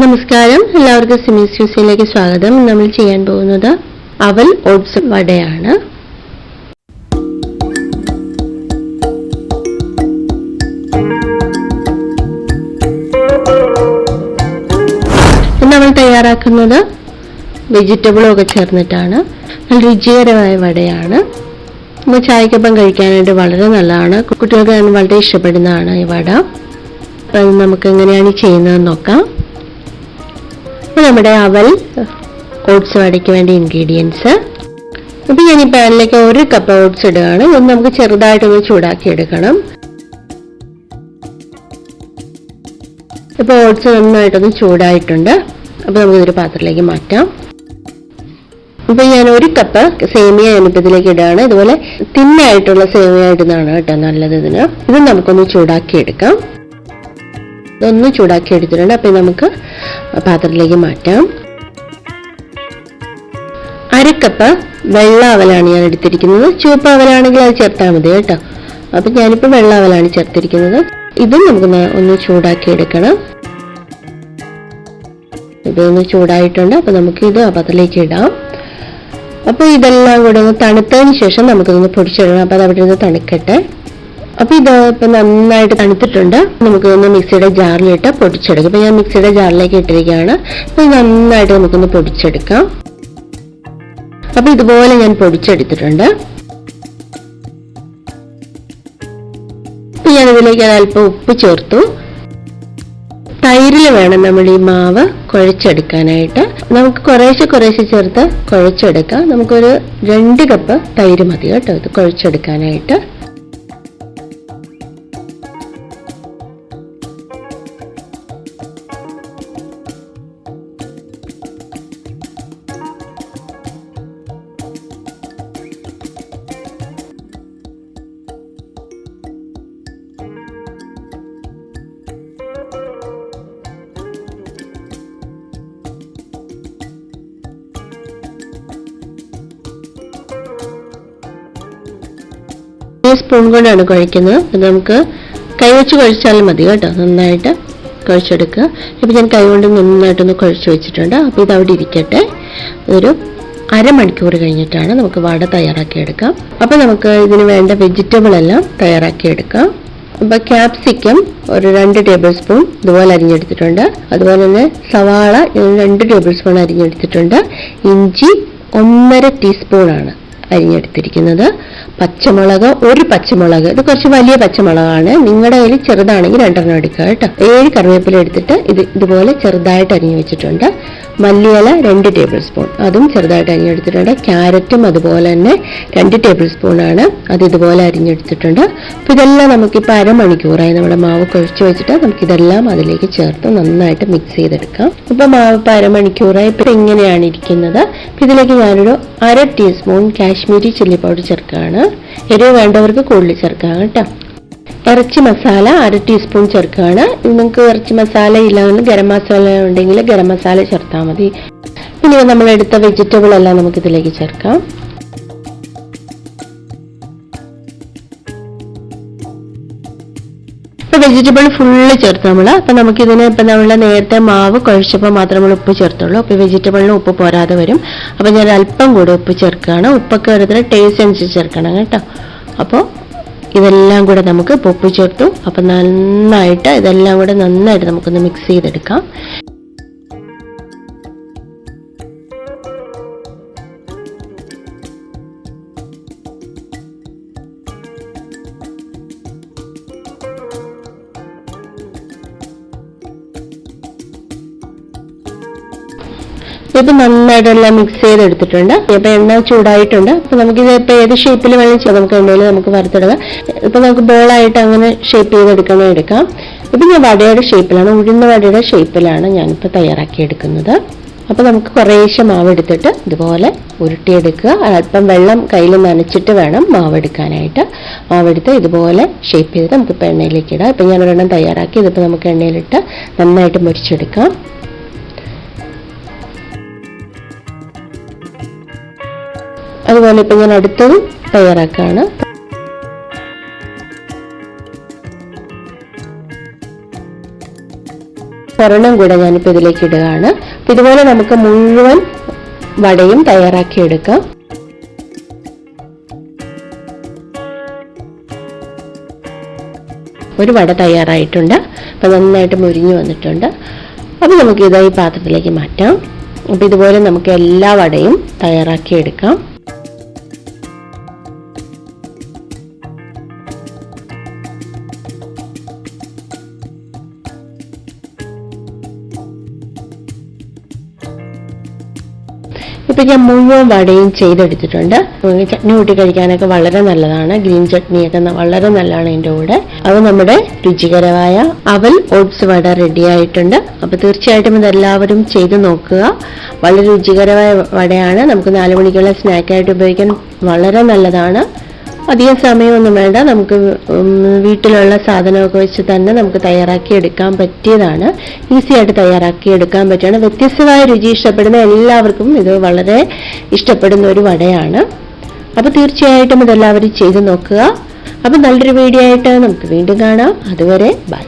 നമസ്കാരം. എല്ലാവർക്കും സിമീസ് ജ്യൂസിലേക്ക് സ്വാഗതം. നമ്മൾ ചെയ്യാൻ പോകുന്നത് അവൽ ഓട്സ് വടയാണ്. നമ്മൾ തയ്യാറാക്കുന്നത് വെജിറ്റബിളും ഒക്കെ ചേർന്നിട്ടാണ്. നല്ല രുചികരമായ വടയാണ്. നമ്മൾ ചായക്കൊപ്പം കഴിക്കാനായിട്ട് വളരെ നല്ലതാണ്. കുട്ടികൾക്ക് വളരെ ഇഷ്ടപ്പെടുന്നതാണ് ഈ വട. അപ്പം നമുക്ക് എങ്ങനെയാണ് ചെയ്യുന്നതെന്ന് നോക്കാം. അപ്പോൾ നമ്മുടെ അവൽ ഓട്സ് വടയ്ക്ക് വേണ്ട ഇൻഗ്രീഡിയൻസ് അപ്പോൾ ഞാൻ ഈ പാനിലേക്ക് ഒരു കപ്പ് ഓട്സ് ഇടുകയാണ്. ഇത് നമുക്ക് ചെറുതായിട്ടൊന്ന് ചൂടാക്കി എടുക്കണം. ഇപ്പോൾ ഓട്സ് നന്നായിട്ടൊന്ന് ചൂടായിട്ടുണ്ട്. അപ്പോൾ നമുക്കിതൊരു പാത്രത്തിലേക്ക് മാറ്റാം. അപ്പോൾ ഞാൻ ഒരു കപ്പ് സേമിയ ഞാനിപ്പോൾ ഇതിലേക്ക് ഇടുകയാണ്. ഇതുപോലെ തിന്നായിട്ടുള്ള സേമിയ ഇടുന്നതാണ് കേട്ടോ നല്ലത് ഇതിന്. ഇത് നമുക്കൊന്ന് ചൂടാക്കി എടുക്കാം. ഇതൊന്ന് ചൂടാക്കി എടുത്തിട്ടുണ്ട്. അപ്പോൾ നമുക്ക് പാത്രത്തിലേക്ക് മാറ്റാം. അരക്കപ്പ് വെള്ള അവലാണ് ഞാൻ എടുത്തിരിക്കുന്നത്. ചുവപ്പ് അവലാണെങ്കിൽ അത് ചേർത്താൽ മതി കേട്ടോ. അപ്പം ഞാനിപ്പോൾ വെള്ള അവലാണ് ചേർത്തിരിക്കുന്നത്. ഇതും നമുക്ക് ഒന്ന് ചൂടാക്കി എടുക്കണം. ഇതൊന്ന് ചൂടായിട്ടുണ്ട്. അപ്പോൾ നമുക്ക് ഇത് ആ പാത്രത്തിലേക്ക് ഇടാം. അപ്പോൾ ഇതെല്ലാം കൂടെ ഒന്ന് തണുത്തതിന് ശേഷം നമുക്കിതൊന്ന് പൊടിച്ചിടണം. അപ്പോൾ അത് അവിടെ നിന്ന് തണുക്കട്ടെ. അപ്പോൾ ഇത് ഇപ്പം നന്നായിട്ട് തണുത്തിട്ടുണ്ട്. നമുക്കൊന്ന് മിക്സിയുടെ ജാറിലിട്ട് പൊടിച്ചെടുക്കും. അപ്പൊ ഞാൻ മിക്സിയുടെ ജാറിലേക്ക് ഇട്ടിരിക്കുകയാണ്. അപ്പോൾ ഇത് നന്നായിട്ട് നമുക്കൊന്ന് പൊടിച്ചെടുക്കാം. അപ്പോൾ ഇതുപോലെ ഞാൻ പൊടിച്ചെടുത്തിട്ടുണ്ട്. ഞാൻ ഇതിലേക്ക് അല്പം ഉപ്പ് ചേർത്തു. തൈരിൽ വേണം നമ്മൾ ഈ മാവ് കുഴച്ചെടുക്കാനായിട്ട്. നമുക്ക് കുറേശ്ശെ കുറേശ്ശെ ചേർത്ത് കുഴച്ചെടുക്കാം. നമുക്കൊരു രണ്ട് കപ്പ് തൈര് മതി കേട്ടോ ഇത് കുഴച്ചെടുക്കാനായിട്ട്. സ്പൂൺ കൊണ്ടാണ് കുഴയ്ക്കുന്നത് അത് നമുക്ക് കൈ വെച്ച് കുഴച്ചാലും മതി കേട്ടോ. നന്നായിട്ട് കുഴച്ചെടുക്കുക. ഇപ്പം ഞാൻ കൈ കൊണ്ട് നന്നായിട്ടൊന്ന് കുഴച്ച് വെച്ചിട്ടുണ്ട്. അപ്പോൾ ഇത് അവിടെ ഇരിക്കട്ടെ. ഒരു അരമണിക്കൂർ കഴിഞ്ഞിട്ടാണ് നമുക്ക് വട തയ്യാറാക്കിയെടുക്കാം. അപ്പോൾ നമുക്ക് ഇതിന് വേണ്ട വെജിറ്റബിൾ എല്ലാം തയ്യാറാക്കിയെടുക്കാം. അപ്പോൾ ക്യാപ്സിക്കം ഒരു രണ്ട് ടേബിൾ സ്പൂൺ ഇതുപോലെ അരിഞ്ഞെടുത്തിട്ടുണ്ട്. അതുപോലെ തന്നെ സവാള രണ്ട് ടേബിൾ സ്പൂൺ അരിഞ്ഞെടുത്തിട്ടുണ്ട്. ഇഞ്ചി ഒന്നര ടീസ്പൂണാണ് അരിഞ്ഞെടുത്തിരിക്കുന്നത്. പച്ചമുളക് ഒരു പച്ചമുളക്. ഇത് കുറച്ച് വലിയ പച്ചമുളകാണ്. നിങ്ങളുടെ കയ്യിൽ ചെറുതാണെങ്കിൽ രണ്ടെണ്ണം എടുക്കുക കേട്ടോ. ഏഴ് കറിവേപ്പില എടുത്തിട്ട് ഇത് ഇതുപോലെ ചെറുതായിട്ട് അരിഞ്ഞു വെച്ചിട്ടുണ്ട്. മല്ലിയില രണ്ട് ടേബിൾ സ്പൂൺ അതും ചെറുതായിട്ട് അരിഞ്ഞെടുത്തിട്ടുണ്ട്. ക്യാരറ്റും അതുപോലെ തന്നെ രണ്ട് ടേബിൾ സ്പൂൺ ആണ്. അത് ഇതുപോലെ അരിഞ്ഞെടുത്തിട്ടുണ്ട്. അപ്പോൾ ഇതെല്ലാം നമുക്കിപ്പോൾ അരമണിക്കൂറായി നമ്മുടെ മാവ് കുഴച്ച് വെച്ചിട്ട് നമുക്കിതെല്ലാം അതിലേക്ക് ചേർത്ത് നന്നായിട്ട് മിക്സ് ചെയ്തെടുക്കാം. ഇപ്പോൾ മാവ് ഇപ്പോൾ അരമണിക്കൂറായി. ഇപ്പോൾ ഇങ്ങനെയാണ് ഇരിക്കുന്നത്. ഇതിലേക്ക് ഞാനൊരു അര ടീസ്പൂൺ കാശ്മീരി ചില്ലി പൗഡർ ചേർക്കുകയാണ്. എരിവ് വേണ്ടവർക്ക് കൂടുതൽ ചേർക്കാം കേട്ടോ. ഇറച്ചി മസാല അര ടീസ്പൂൺ ചേർക്കുകയാണ്. നിങ്ങൾക്ക് ഇറച്ചി മസാല ഇല്ലെങ്കിൽ ഗരം മസാല ഉണ്ടെങ്കിൽ ഗരം മസാല ചേർത്താൽ മതി. പിന്നെ നമ്മൾ എടുത്ത വെജിറ്റബിൾ എല്ലാം നമുക്ക് ഇതിലേക്ക് ചേർക്കാം. വെജിറ്റബിൾ ഫുള്ള് ചേർത്ത് നമ്മൾ അപ്പൊ നമുക്കിതിന് ഇപ്പൊ നമ്മൾ നേരത്തെ മാവ് കുഴച്ചപ്പോൾ മാത്രം നമ്മൾ ഉപ്പ് ചേർത്തുള്ളൂ. അപ്പൊ വെജിറ്റബിളിന് ഉപ്പ് പോരാതെ വരും. അപ്പൊ ഞാൻ അല്പം കൂടെ ഉപ്പ് ചേർക്കുകയാണ്. ഉപ്പൊക്കെ ഓരോരുത്തരുടെ ടേസ്റ്റ് അനുസരിച്ച് ചേർക്കണം കേട്ടോ. അപ്പോൾ ഇതെല്ലാം കൂടെ നമുക്ക് പൊപ്പിച്ചെടുത്തു. അപ്പം നന്നായിട്ട് ഇതെല്ലാം കൂടെ നന്നായിട്ട് നമുക്കൊന്ന് മിക്സ് ചെയ്തെടുക്കാം. ഇത് നന്നായിട്ട് എല്ലാം മിക്സ് ചെയ്തെടുത്തിട്ടുണ്ട്. ഇപ്പൊ എണ്ണ ചൂടായിട്ടുണ്ട്. അപ്പൊ നമുക്ക് ഇത് ഇപ്പൊ ഏത് ഷേപ്പിൽ വേണമെങ്കിൽ നമുക്ക് എണ്ണയിൽ നമുക്ക് വറുത്തെടുക്കാം ഇപ്പൊ നമുക്ക് ബോളായിട്ട് അങ്ങനെ ഷേപ്പ് ചെയ്തെടുക്കണേ എടുക്കാം. ഇത് ഞാൻ വടയുടെ ഷേപ്പിലാണ് ഉഴുന്ന വടയുടെ ഷേപ്പിലാണ് ഞാനിപ്പോൾ തയ്യാറാക്കി എടുക്കുന്നത്. അപ്പൊ നമുക്ക് കുറേശ്ശെ മാവ് എടുത്തിട്ട് ഇതുപോലെ ഉരുട്ടിയെടുക്കുക. അല്പം വെള്ളം കയ്യിൽ നനച്ചിട്ട് വേണം മാവ് എടുക്കാനായിട്ട്. മാവെടുത്ത് ഇതുപോലെ ഷേപ്പ് ചെയ്തിട്ട് നമുക്കിപ്പോൾ എണ്ണയിലേക്ക് ഇടാം. ഇപ്പം ഞാൻ ഒരെണ്ണം തയ്യാറാക്കി. ഇതിപ്പോൾ നമുക്ക് എണ്ണയിലിട്ട് നന്നായിട്ട് മുരിച്ചെടുക്കാം. അതുപോലെ ഇപ്പം ഞാൻ അടുത്തത് തയ്യാറാക്കുകയാണ് ഒരെണ്ണം കൂടെ ഞാനിപ്പോൾ ഇതിലേക്ക് ഇടുകയാണ്. അപ്പം ഇതുപോലെ നമുക്ക് മുഴുവൻ വടയും തയ്യാറാക്കി എടുക്കാം. ഒരു വട തയ്യാറായിട്ടുണ്ട്. അപ്പം നന്നായിട്ട് മുരിഞ്ഞു വന്നിട്ടുണ്ട്. അപ്പോൾ നമുക്ക് ഇതായി പാത്രത്തിലേക്ക് മാറ്റാം. അപ്പോൾ ഇതുപോലെ നമുക്ക് എല്ലാ വടയും തയ്യാറാക്കി എടുക്കാം. ഇപ്പൊ ഞാൻ മുഴുവൻ വടയും ചെയ്തെടുത്തിട്ടുണ്ട്. ചട്നി കൂട്ടി കഴിക്കാനൊക്കെ വളരെ നല്ലതാണ്. ഗ്രീൻ ചട്നിയൊക്കെ വളരെ നല്ലതാണ് ഇതിന്റെ കൂടെ. അത് നമ്മുടെ രുചികരമായ അവൽ ഓട്സ് വട റെഡി ആയിട്ടുണ്ട്. അപ്പൊ തീർച്ചയായിട്ടും ഇതെല്ലാവരും ചെയ്ത് നോക്കുക. വളരെ രുചികരമായ വടയാണ്. നമുക്ക് നാല് മണിക്കുള്ള സ്നാക്കായിട്ട് ഉപയോഗിക്കാൻ വളരെ നല്ലതാണ്. അധികം സമയമൊന്നും വേണ്ട. നമുക്ക് വീട്ടിലുള്ള സാധനമൊക്കെ വെച്ച് തന്നെ നമുക്ക് തയ്യാറാക്കി എടുക്കാൻ പറ്റിയതാണ്. ഈസി ആയിട്ട് തയ്യാറാക്കി എടുക്കാൻ പറ്റുകയാണ് വ്യത്യസ്തമായ രുചി ഇഷ്ടപ്പെടുന്ന എല്ലാവർക്കും ഇത് വളരെ ഇഷ്ടപ്പെടുന്ന ഒരു വടയാണ്. അപ്പോൾ തീർച്ചയായിട്ടും ഇതെല്ലാവരും ചെയ്ത് നോക്കുക. അപ്പം നല്ലൊരു വീഡിയോ ആയിട്ട് നമുക്ക് വീണ്ടും കാണാം. അതുവരെ ബൈ.